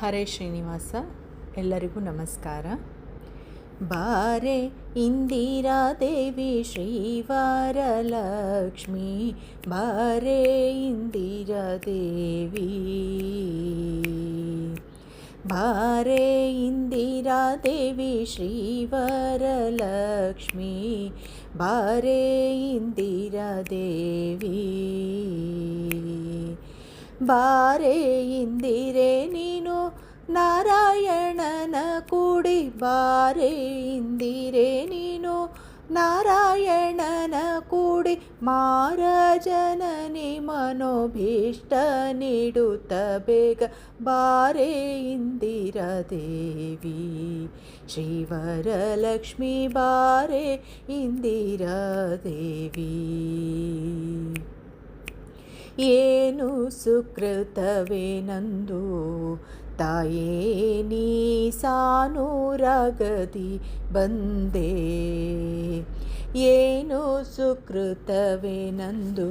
ಹರೇ ಶ್ರೀನಿವಾಸ, ಎಲ್ಲರಿಗೂ ನಮಸ್ಕಾರ. ಬಾರೆ ಇಂದಿರಾ ದೇವಿ ಶ್ರೀವಾರಲಕ್ಷ್ಮಿ ಬಾರೆ ಇಂದಿರಾ ದೇವಿ. ಬಾರೆ ಇಂದಿರಾ ದೇವಿ ಶ್ರೀವರಲಕ್ಷ್ಮಿ ಬಾರೆ ಇಂದಿರಾ ದೇವಿ. ಬಾರೆ ಇಂದಿರೆ ನೀನು ನಾರಾಯಣನ ಕೂಡಿ ಬಾರೆ ಇಂದಿರೇ ನೀನು. ನಾರಾಯಣನ ಕೂಡಿ ಮಾರಜನನಿ ಮನೋಭೀಷ್ಟ ನೀಡುತ್ತ ಬೇಗ ಬಾರೆ ಇಂದಿರ ದೇವಿ. ಶ್ರೀವರಲಕ್ಷ್ಮಿ ಬಾರೆ ಇಂದಿರ ದೇವಿ. ಏನು ಸುಕೃತವೇನಂದು ತಾಯೇ, ನೀ ಸಾನೂರಗದಿ ಬಂದೆ. ಏನು ಸುಕೃತವೇನಂದು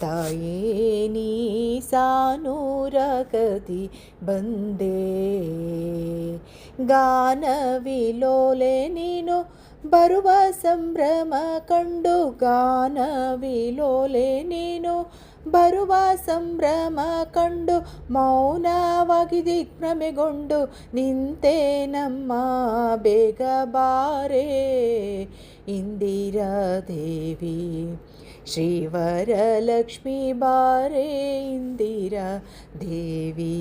ತಾಯೇ, ನೀ ಸಾನೂರಗದಿ ಬಂದೆ. ಗಾನವಿಲೋಲೆ ನೀನು ಬರುವ ಸಂಭ್ರಮ ಕಂಡು ಗಾನವಿಲೋಲೆ ನೀನು ಬರುವ ಸಂಭ್ರಮ ಕಂಡು ಮೌನವಾಗಿ ದಿಗ್ಭ್ರಮೆಗೊಂಡು, ನಿಂತೆ ನಮ್ಮ ಬೇಗ ಬಾರೆ. ಇಂದಿರಾ ದೇವಿ ಶ್ರೀವರಲಕ್ಷ್ಮಿ ಬಾರೆ ಇಂದಿರಾ ದೇವಿ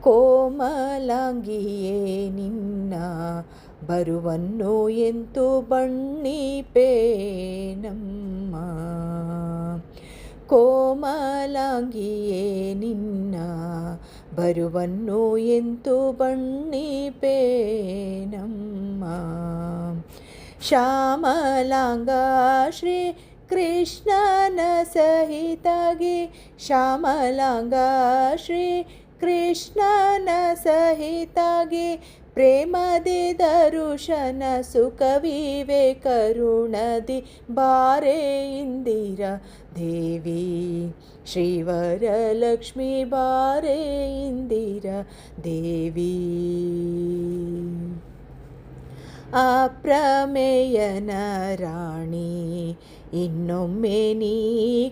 ಕೋಮಲಾಂಗಿಯೇ ನಿನ್ನ ಬರುವನ್ನು ಎಂತು ಬಣ್ಣಿಪೇ ನಮ್ಮ ಕೋಮಲಾಂಗಿಯೇ ನಿನ್ನ ಬರುವನ್ನು ಎಂತು ಬಣ್ಣಿಪೇ ನಮ್ಮ ಶ್ಯಾಮಲಾಂಗ ಶ್ರೀ ಕೃಷ್ಣನ ಸಹಿತಾಗಿ ಶ್ಯಾಮಲಾಂಗ ಶ್ರೀ ಕೃಷ್ಣನ ಸಹಿತಾಗಿ ಪ್ರೇಮದಿ ದರುಶನ ಸುಖವಿವೆ ಕರುಣದಿ ಬಾರೆ ಇಂದಿರ ದೇವಿ ಶ್ರೀವರಲಕ್ಷ್ಮಿ ಬಾರೆ ಇಂದಿರ ದೇವಿ ಅಪ್ರಮೇಯನ ರಾಣಿ ಇನ್ನೊಮ್ಮೆ ನೀ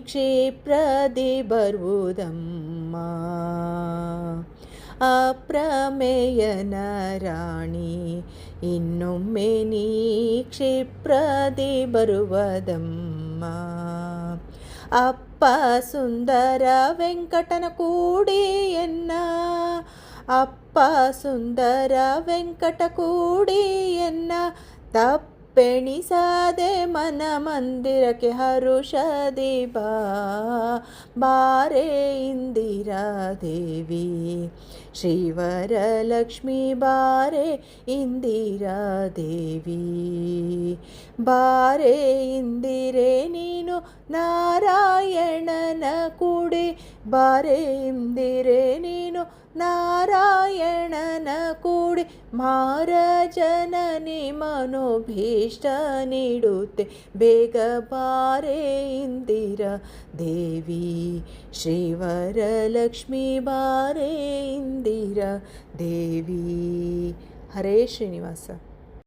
ಕ್ಷಿಪ್ರದಿ ಬರುವುದಮ್ಮ ಅಪ್ರಮೇಯನ ರಾಣಿ ಇನ್ನೊಮ್ಮೆ ನೀ ಕ್ಷಿಪ್ರದಿ ಬರುವುದಮ್ಮ ಅಪ್ಪ ಸುಂದರ ವೆಂಕಟನ ಕೂಡಿ ಎನ್ನ ಅಪ್ಪ ಸುಂದರ ವೆಂಕಟ ಕೂಡಿ ಎನ್ನ ತಪ್ಪೆಣಿಸದೆ ಮನ ಮಂದಿರಕ್ಕೆ ಹರುಷದಿ ಬಾ ಬಾರೆ ಇಂದಿರಾ ದೇವಿ ಶ್ರೀವರಲಕ್ಷ್ಮಿ ಬಾರೆ ಇಂದಿರಾ ದೇವಿ ಬಾರೆ ಇಂದಿರೆ ನೀನು ನಾರಾಯಣನ ಕೂಡಿ ಬಾರೆ ಇಂದಿರೆ ನೀನು ನಾರಾಯಣನ ಕೂಡಿ ಮಾರಜನನಿ ಮನೋಭೀಷ್ಟ ನೀಡುತ್ತೆ. ಬೇಗ ಬಾರೆ ಇಂದಿರ ದೇವಿ, ಶ್ರೀವರಲಕ್ಷ್ಮಿ ಬಾರೆ ಇಂದಿರ ದೇವಿ. ಹರೇ ಶ್ರೀನಿವಾಸ.